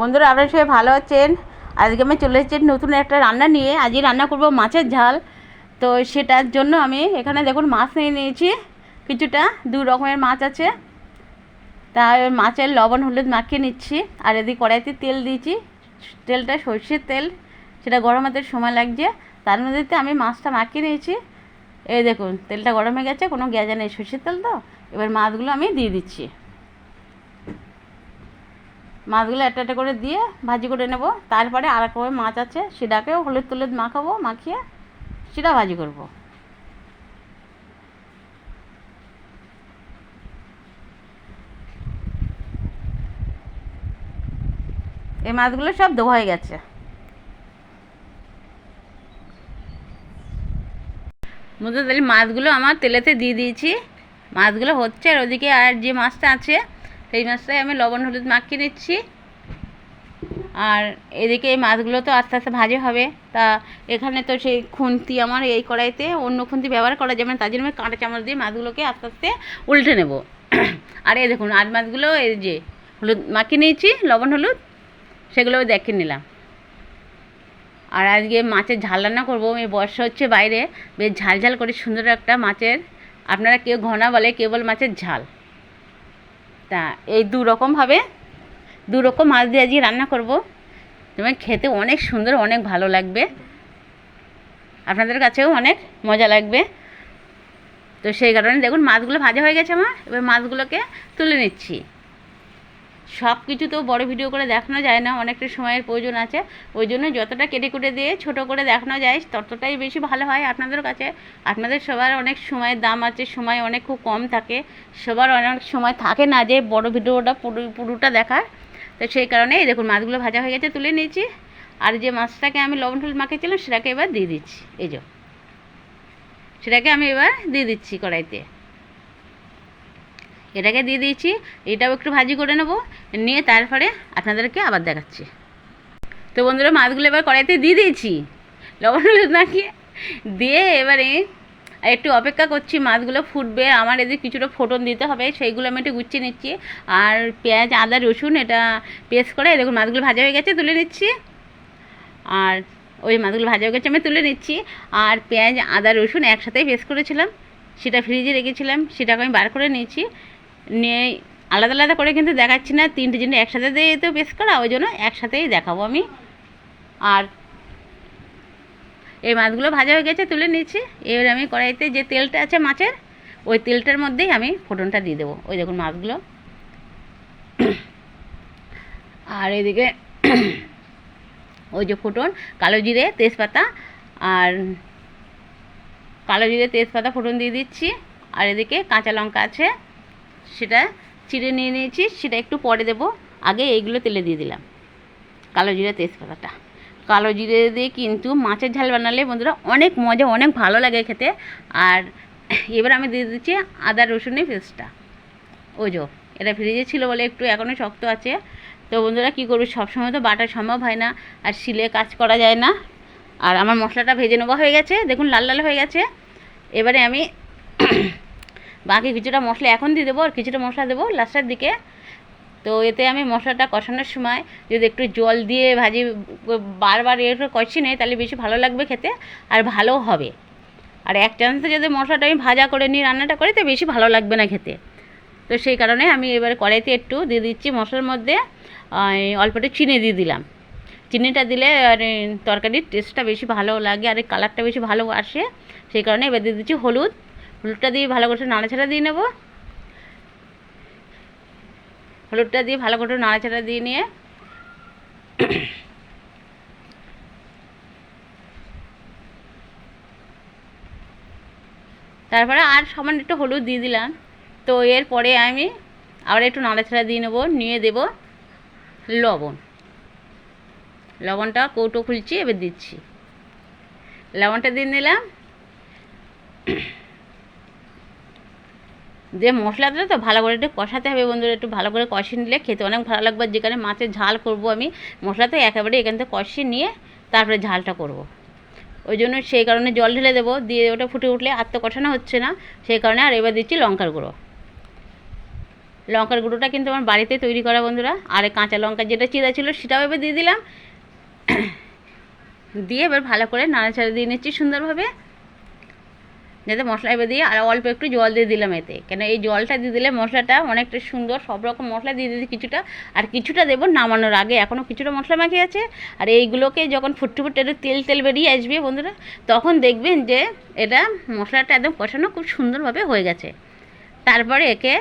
বন্ধুরা, আপনারা সবাই ভালো আছেন? আজকে আমি চলে এসেছি নতুন একটা রান্না নিয়ে। আজকে রান্না করব মাছের ঝাল। তো সেটার জন্য আমি এখানে দেখুন মাছ নিয়ে নিয়েছি। কিছুটা, দু রকমের মাছ আছে। তা মাছের লবণ, হলুদ মাখিয়ে নিচ্ছি। আর এদিকে কড়াইতে তেল দিয়েছি। তেলটা সর্ষের তেল। সেটা গরম হতে সময় লাগছে। তার মধ্যে আমি মাছটা মাখিয়ে নিয়েছি। এই দেখুন, তেলটা গরম হয়ে গেছে, কোনো গ্যাজা নেই সর্ষের তেল তো। এবার মাছগুলো আমি দিয়ে দিচ্ছি। মাছগুলো একটা একটা করে দিয়ে ভাজি করে নেব। তারপরে আর এক মাছ আছে, সেটাকেও হলুদ টলুদ মাখাবো, মাখিয়ে সেটা ভাজি করব। এই মাছগুলো সব ধোয়া হয়ে গেছে। মধ্যে তাহলে মাছগুলো আমার তেলেতে দিয়ে দিয়েছি। মাছগুলো হচ্ছে আর ওদিকে আর যে মাছটা আছে সেই মাছটাই আমি লবণ, হলুদ মাখিয়ে নিচ্ছি। আর এদিকে এই মাছগুলো তো আস্তে আস্তে ভাজে হবে। তা এখানে তো সেই খুন্তি আমার এই কড়াইতে, অন্য খুন্তি ব্যবহার করা যাবে না। তার জন্য আমি কাঁটা চামচ দিয়ে মাছগুলোকে আস্তে আস্তে উল্টে নেব। আর এই দেখুন, আর মাছগুলো এই যে হলুদ মাখিয়ে নিয়েছি, লবণ, হলুদ, সেগুলো দেখে নিলাম। আর আজকে মাছের ঝাল রান্না করব। এই বর্ষা হচ্ছে বাইরে, বেশ ঝাল ঝাল করে সুন্দর একটা মাছের, আপনারা কেউ ঘনা বলে কেবল মাছের ঝাল। তা, এই দু রকমভাবে দু রকম মাছ দিয়ে আজকে রান্না করব। তোমার খেতে অনেক সুন্দর, অনেক ভালো লাগবে। আপনাদের কাছেও অনেক মজা লাগবে। তো সেই কারণে দেখুন, মাছগুলো ভাজা হয়ে গেছে আমার। এবার মাছগুলোকে তুলে নিচ্ছি। সব কিছু তো বড় ভিডিও করে দেখানো যায় না, অনেকটা সময়ের প্রয়োজন আছে। ওই জন্য যতটা কেটে কুটে দিয়ে ছোট করে দেখানো যায়, ততটাই বেশি ভালো হয় আপনাদের কাছে। আপনাদের সবার অনেক সময়ের দাম আছে, সময় অনেক খুব কম থাকে। সবার অনেক সময় থাকে না যে বড় ভিডিওটা পুরো, পুরোটা দেখার। তো সেই কারণে এই দেখুন মাছগুলো ভাজা হয়ে গেছে, তুলে নিয়েছি। আর যে মাছটাকে আমি লবণ হলুদ মাখিয়েছিলাম, সেটাকে এবার দিয়ে দিচ্ছি। এই যে, সেটাকে আমি এবার দিয়ে দিচ্ছি কড়াইতে। এটাকে দিয়ে দিয়েছি, এটাও একটু ভাজি করে নেব, নিয়ে তারপরে আপনাদেরকে আবার দেখাচ্ছি। তো বন্ধুরা, মাছগুলো এবার কড়াইতে দিয়ে দিয়েছি। লবণ হলুদ মাখিয়ে দিয়ে এবারে একটু অপেক্ষা করছি, মাছগুলো ফুটবে, আমার এদিকে কিছুটা ফোটন দিতে হবে, সেইগুলো আমি একটু গুছিয়ে নিচ্ছি। আর পেঁয়াজ, আদা, রসুন, এটা পেস্ট করে দেখুন মাছগুলো ভাজা হয়ে গেছে, তুলে নিচ্ছি। আর ওই মাছগুলো ভাজা হয়ে গেছে, আমি তুলে নিচ্ছি। আর পেঁয়াজ, আদা, রসুন একসাথেই পেস্ট করেছিলাম, সেটা ফ্রিজে রেখেছিলাম, সেটাকে আমি বার করে নিয়েছি। নিয়ে আলাদা আলাদা করে কিন্তু দেখাচ্ছি না, তিনটে জিনিস একসাথে দিয়ে তো পেস্ট করা, ওই জন্য একসাথেই দেখাবো আমি। আর এই মাছগুলো ভাজা হয়ে গেছে, তুলে নিচ্ছি এবার আমি কড়াইতে যে তেলটা আছে মাছের, ওই তেলটার মধ্যেই আমি ফোটনটা দিয়ে দেবো। ওই দেখুন মাছগুলো। আর এদিকে ওই যে ফোটন, কালো জিরে তেজপাতা, আর কালো জিরে তেজপাতা ফোটন দিয়ে দিচ্ছি। আর এদিকে কাঁচা লঙ্কা আছে। সেটা চিড়ে নিয়ে নিয়েছি, সেটা একটু পরে দেবো। আগে এইগুলো তেলে দিয়ে দিলাম। কালো জিরে তেজপাতাটা। কালো জিরে দিয়ে কিন্তু মাছের ঝাল বানালে বন্ধুরা অনেক মজা, অনেক ভালো লাগে খেতে। আর এবার আমি দিয়ে দিচ্ছি আদা রসুনের পেস্টটা। ওজো এটা ফ্রিজে ছিল বলে একটু এখনও শক্ত আছে। তো বন্ধুরা কী করব, সবসময় তো বাটা সম্ভব হয় না, আর শিলে কাজ করা যায় না। আর আমার মশলাটা ভেজে নেওয়া হয়ে গেছে, দেখুন লাল লাল হয়ে গেছে। এবারে আমি বাকি কিছুটা মশলা এখন দিয়ে দেবো, আর কিছুটা মশলা দেবো লাস্টের দিকে। তো এতে আমি মশলাটা কষানোর সময় যদি একটু জল দিয়ে ভাজি, বারবার এর কষি নেই, তাহলে বেশি ভালো লাগবে খেতে আর ভালো হবে। আর এক চান্সে যদি মশলাটা আমি ভাজা করে নিই, রান্নাটা করি তো বেশি ভালো লাগবে না খেতে। তো সেই কারণে আমি এবার কড়াইতে একটু দিয়ে দিচ্ছি মশলার মধ্যে অল্প একটু চিনি দিয়ে দিলাম। চিনিটা দিলে আর তরকারির টেস্টটা বেশি ভালো লাগে, আর কালারটা বেশি ভালো আসে। সেই কারণে এবার দিয়ে দিচ্ছি হলুদ। হলুদটা দিয়ে ভালো করে নাড়াচাড়া দিয়ে নেব। হলুদটা দিয়ে ভালো করে নাড়াচাড়া দিয়ে নিয়ে তারপরে আর সামান্য একটু হলুদ দিয়ে দিলাম। তো এরপরে আমি আবার একটু নাড়াচাড়া দিয়ে নেব, নিয়ে দেব লবণ। লবণটা কৌটো খুলছি, এবার দিচ্ছি। লবণটা দিয়ে নিলাম। দিয়ে মশলাটা তো ভালো করে একটু কষাতে হবে বন্ধুরা, একটু ভালো করে কষিয়ে নিলে খেতে অনেক ভালো লাগবে। যেখানে মাছের ঝাল করব আমি, মশলাতে একেবারে এখান থেকে কষিয়ে নিয়ে তারপরে ঝালটা করব। ওই জন্য সেই কারণে জল ঢেলে দেবো, দিয়ে ওটা ফুটে উঠলে আর তো কষানো হচ্ছে না, সেই কারণে আর এবার দিচ্ছি লঙ্কার গুঁড়ো। লঙ্কার গুঁড়োটা কিন্তু আমার বাড়িতে তৈরি করা বন্ধুরা, আর কাঁচা লঙ্কা যেটা চিরা ছিল সেটাও এবার দিয়ে দিলাম। দিয়ে এবার ভালো করে নাড়াচাড়া দিয়ে নিচ্ছি সুন্দরভাবে। যাতে মশলা এবার দিয়ে আর অল্প একটু জল দিয়ে দিলাম এতে। কেন এই জলটা দিয়ে দিলে মশলাটা অনেকটা সুন্দর, সব রকম মশলা দিয়ে দিতে কিছুটা। আর কিছুটা দেবো নামানোর আগে এখনও কিছুটা মশলা মাখি আছে। আর এইগুলোকে যখন ফুটতে ফুটতে একটু তেল তেল বেরিয়ে আসবে বন্ধুরা, তখন দেখবেন যে এটা মশলাটা একদম কষানো খুব সুন্দরভাবে হয়ে গেছে। তারপরে একে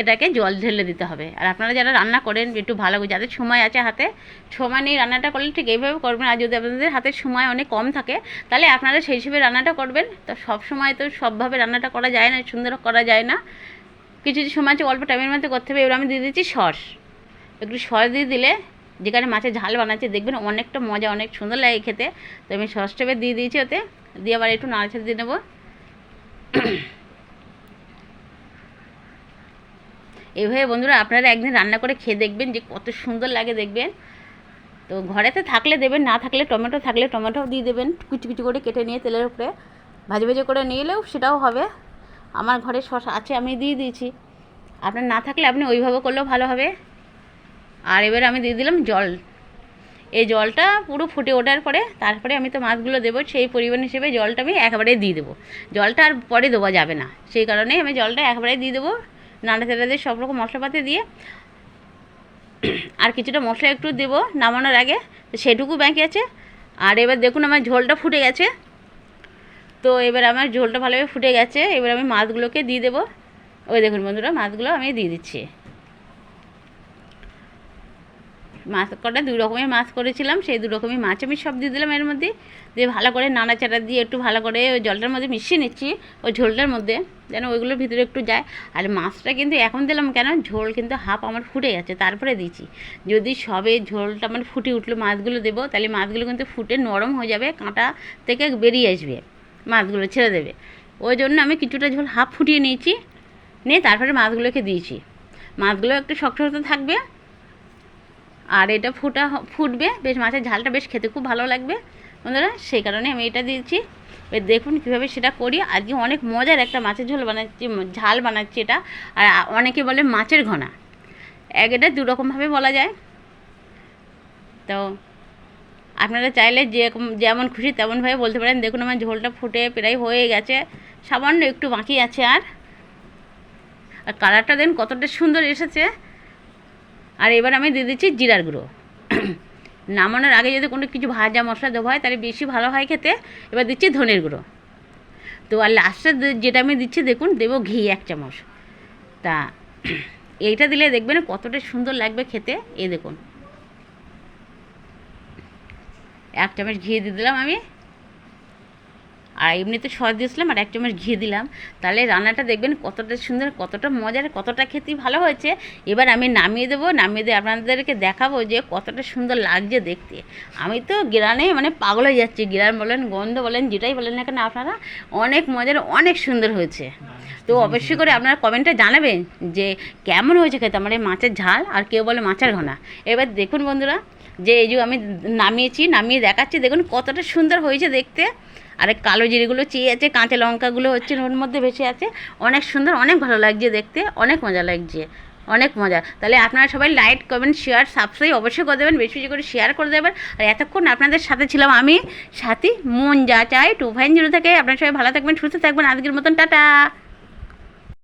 এটাকে জল ঢেলে দিতে হবে। আর আপনারা যারা রান্না করেন, একটু ভালো যাদের সময় আছে হাতে, সময় নেই রান্নাটা করলে ঠিক এইভাবে করবেন। আর যদি আপনাদের হাতে সময় অনেক কম থাকে, তাহলে আপনারা সেই হিসেবে রান্নাটা করবেন। তো সব সময় তো সবভাবে রান্নাটা করা যায় না, সুন্দর করা যায় না। কিছু কিছু সময় আছে, অল্প টাইমের মধ্যে করতে হবে। এবার আমি দিয়ে দিচ্ছি সস একটু সস দিয়ে দিলে, যেখানে মাছের ঝাল বানাচ্ছে, দেখবেন অনেকটা মজা, অনেক সুন্দর লাগে খেতে। তো আমি সসটা এবার দিয়ে দিয়েছি ওতে। দিয়ে আবার একটু নাড়াচাড়া দিয়ে নেব। এভাবে বন্ধুরা আপনারা একদিন রান্না করে খেয়ে দেখবেন যে কত সুন্দর লাগে দেখবেন। তো ঘরেতে থাকলে দেবেন, না থাকলে টমেটো থাকলে টমেটোও দিয়ে দেবেন। কুচি কুচি করে কেটে নিয়ে তেলের উপরে ভাজি ভাজি করে নিয়ে এলেও সেটাও হবে। আমার ঘরে শস আছে, আমি দিয়ে দিয়েছি। আপনার না থাকলে আপনি ওইভাবে করলেও ভালো হবে। আর এবার আমি দিয়ে দিলাম জল। এই জলটা পুরো ফুটে ওঠার পরে তারপরে আমি তো মাছগুলো দেবো, সেই পরিমাণ হিসেবে জলটা আমি একবারে দিয়ে দেবো। জলটা আর পরে দেওয়া যাবে না। সেই কারণেই আমি জলটা একবারে দিয়ে দেবো। নাড়াচাড়া দিয়ে সব রকম মশলাপাতি দিয়ে আর কিছুটা মশলা একটু দেব নামানোর আগে। সেটুকু বাকি আছে। আর এবার দেখুন আমার ঝোলটা ফুটে গেছে। তো এবার আমার ঝোলটা ভালোভাবে ফুটে গেছে। এবার আমি মাছগুলোকে দিয়ে দেবো। ওই দেখুন বন্ধুরা, মাছগুলো আমি দিয়ে দিচ্ছি। মাছ, কটা দুই রকমের মাছ করেছিলাম, সেই দু রকমের মাছ আমি সব দিয়ে দিলাম এর মধ্যে। দিয়ে ভালো করে নাড়াচাড়া দিয়ে একটু ভালো করে ওই জলটার মধ্যে মিশিয়ে নিচ্ছি, ওই ঝোলটার মধ্যে, যেন ওইগুলোর ভিতরে একটু যায়। আর মাছটা কিন্তু এখন দিলাম কেন? ঝোল কিন্তু হাফ আমার ফুটে গেছে, তারপরে দিয়েছি যদি সবে ঝোলটা আমার ফুটে উঠল মাছগুলো দেবো, তাহলে মাছগুলো কিন্তু ফুটে নরম হয়ে যাবে, কাঁটা থেকে বেরিয়ে আসবে, মাছগুলো ছেড়ে দেবে। ওই জন্য আমি কিছুটা ঝোল হাফ ফুটিয়ে নিয়েছি, নিয়ে তারপরে মাছগুলোকে দিয়েছি। মাছগুলো একটু শক্ত শক্ত থাকবে আর এটা ফুটা ফুটবে। বেশ মাছের ঝালটা বেশ খেতে খুব ভালো লাগবে। বন্ধুরা, সেই কারণে আমি এটা দিয়েছি এবার দেখুন কীভাবে সেটা করি। আজকে অনেক মজার একটা মাছের ঝোল বানাচ্ছি ঝাল বানাচ্ছি এটা। আর অনেকে বলে মাছের ঘনা। এক এটা দুরকমভাবে বলা যায়। তো আপনারা চাইলে যে যেমন খুশি তেমনভাবে বলতে পারেন। দেখুন আমার ঝোলটা ফুটে প্রায় হয়ে গেছে। সামান্য একটু বাকি আছে আর। আর কালারটা দেন কতটা সুন্দর এসেছে। আর এবার আমি দিয়ে দিচ্ছি জিরার গুঁড়ো। নামানোর আগে যদি কোনো কিছু ভাজা মশলা দেওয়া হয়, তাহলে বেশি ভালো হয় খেতে। এবার দিচ্ছি ধনের গুঁড়ো। তো আর লাস্টে যেটা আমি দিচ্ছি, দেখুন, দেবো ঘি এক চামচ। তা, এইটা দিলে দেখবেন কতটা সুন্দর লাগবে খেতে। এ দেখুন। এক চামচ ঘি দিয়ে দিলাম আমি। আর এমনিতে সস দিয়েছিলাম আর এক চামচ ঘি দিলাম। তাহলে রান্নাটা দেখবেন কতটা সুন্দর, কতটা মজার, কতটা খেতে ভালো হয়েছে। এবার আমি নামিয়ে দেবো, নামিয়ে দিয়ে আপনাদেরকে দেখাবো যে কতটা সুন্দর লাগছে দেখতে। আমি তো গ্রানে মানে পাগল হয়ে যাচ্ছি, গ্রান বলেন, গন্ধ বলেন, যেটাই বলেন না কেন আপনারা, অনেক মজার, অনেক সুন্দর হয়েছে। তো অবশ্যই করে আপনারা কমেন্টে জানাবেন যে কেমন হয়েছে খেতে, আমার এই মাছের ঝাল আর কেউ বলে মাছের ঘনা এবার দেখুন বন্ধুরা যে এই যে আমি নামিয়েছি, নামিয়ে দেখাচ্ছি, দেখুন কতটা সুন্দর হয়েছে দেখতে। আর কালো জিরেগুলো চেয়ে আছে, কাঁচা লঙ্কাগুলো হচ্ছে ওর মধ্যে ভেসে আছে। অনেক সুন্দর, অনেক ভালো লাগছে দেখতে, অনেক মজা লাগছে, অনেক মজা। তাহলে আপনারা সবাই লাইক কমেন্ট শেয়ার সাবস্ক্রাইব অবশ্যই করে দেবেন, বেশি বেশি করে শেয়ার করে দেবেন। আর এতক্ষণ আপনাদের সাথে ছিলাম আমি, সাথী, মন যা চাই টু ফাইন জিরো থেকে। আপনারা সবাই ভালো থাকবেন, সুস্থ থাকবেন। আজকের মতন, টাটা।